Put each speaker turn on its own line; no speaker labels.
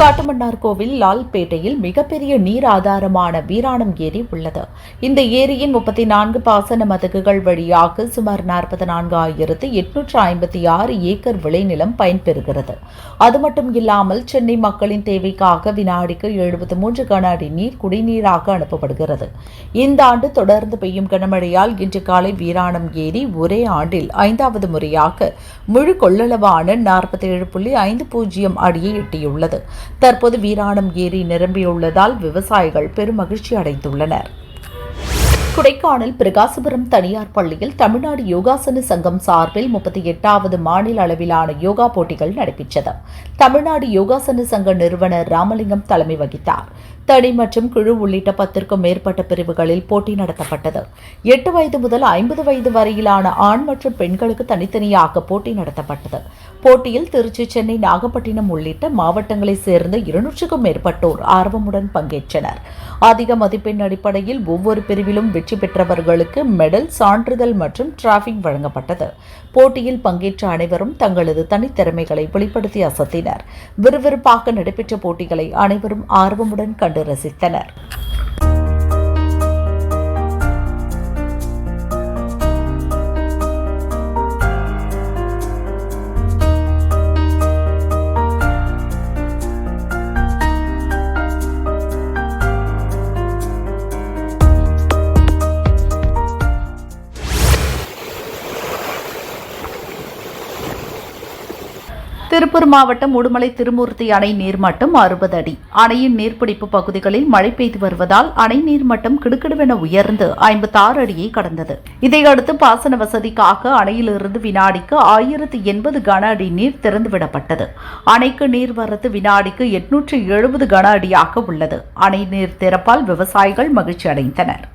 காட்டுமன்னார் கோவில் லால்பேட்டையில் மிகப்பெரிய நீர் ஆதாரமான வீராணம் ஏரி உள்ளது. இந்த ஏரியின் முப்பத்தி நான்கு பாசன மதகுகள் வழியாக சுமார் நாற்பத்தி நான்கு ஆயிரத்து எட்நூற்று ஐம்பத்தி ஆறு ஏக்கர் விளைநிலம் பயன்பெறுகிறது. அது மட்டும் இல்லாமல் சென்னை மக்களின் தேவைக்காக வினாடிக்கு எழுபத்தி மூன்று கன அடி நீர் குடிநீராக அனுப்பப்படுகிறது. இந்த ஆண்டு தொடர்ந்து பெய்யும் கனமழையால் இன்று காலை வீராணம் ஏரி ஒரே ஆண்டில் ஐந்தாவது முறையாக முழு கொள்ளளவான நாற்பத்தி ஏழு புள்ளி ஐந்து பூஜ்ஜியம் அடியை எட்டியுள்ளது. தற்போது வீராணம் ஏரி நிரம்பியுள்ளதால் விவசாயிகள் பெருமகிழ்ச்சி அடைந்துள்ளனர். கொடைக்கானல் பிரகாசபுரம் தனியார் பள்ளியில் தமிழ்நாடு யோகாசன சங்கம் சார்பில் முப்பத்தி எட்டாவது மாநில அளவிலான யோகா போட்டிகள் நடைபெற்றது. தமிழ்நாடு யோகாசன சங்க நிறுவனர் ராமலிங்கம் தலைமை வகித்தார். தனி மற்றும் குழு உள்ளிட்ட பத்திற்கும் மேற்பட்ட பிரிவுகளில் போட்டி நடத்தப்பட்டது. எட்டு வயது முதல் ஐம்பது வயது வரையிலான ஆண் மற்றும் பெண்களுக்கு தனித்தனியாக போட்டி நடத்தப்பட்டது. போட்டியில் திருச்சி சென்னை நாகப்பட்டினம் உள்ளிட்ட மாவட்டங்களைச் சேர்ந்த இருநூற்றுக்கும் மேற்பட்டோர் ஆர்வமுடன் பங்கேற்றனர். அதிக மதிப்பெண் அடிப்படையில் ஒவ்வொரு பிரிவிலும் வெற்றி பெற்றவர்களுக்கு மெடல் சான்றிதழ் மற்றும் டிராஃபிக் வழங்கப்பட்டது. போட்டியில் பங்கேற்ற அனைவரும் தங்களது தனித்திறமைகளை வெளிப்படுத்தி அசத்தினர். விறுவிறுப்பாக நடைபெற்ற போட்டிகளை அனைவரும் ஆர்வமுடன் கண்டு ரசித்தனர் திருப்பூர் மாவட்டம் உடுமலை திருமூர்த்தி அணை நீர்மட்டம் அறுபது அடி. அணையின் நீர்பிடிப்பு பகுதிகளில் மழை பெய்து வருவதால் அணை நீர்மட்டம் கிடுக்கிடுவென உயர்ந்து ஐம்பத்தாறு அடியை கடந்தது. இதையடுத்து பாசன வசதிக்காக அணையிலிருந்து வினாடிக்கு ஆயிரத்து எண்பது கன அடி நீர் திறந்துவிடப்பட்டது. அணைக்கு நீர்வரத்து வினாடிக்கு எட்நூற்று எழுபது கன அடியாக உள்ளது. அணை நீர் திறப்பால் விவசாயிகள் மகிழ்ச்சி அடைந்தனர்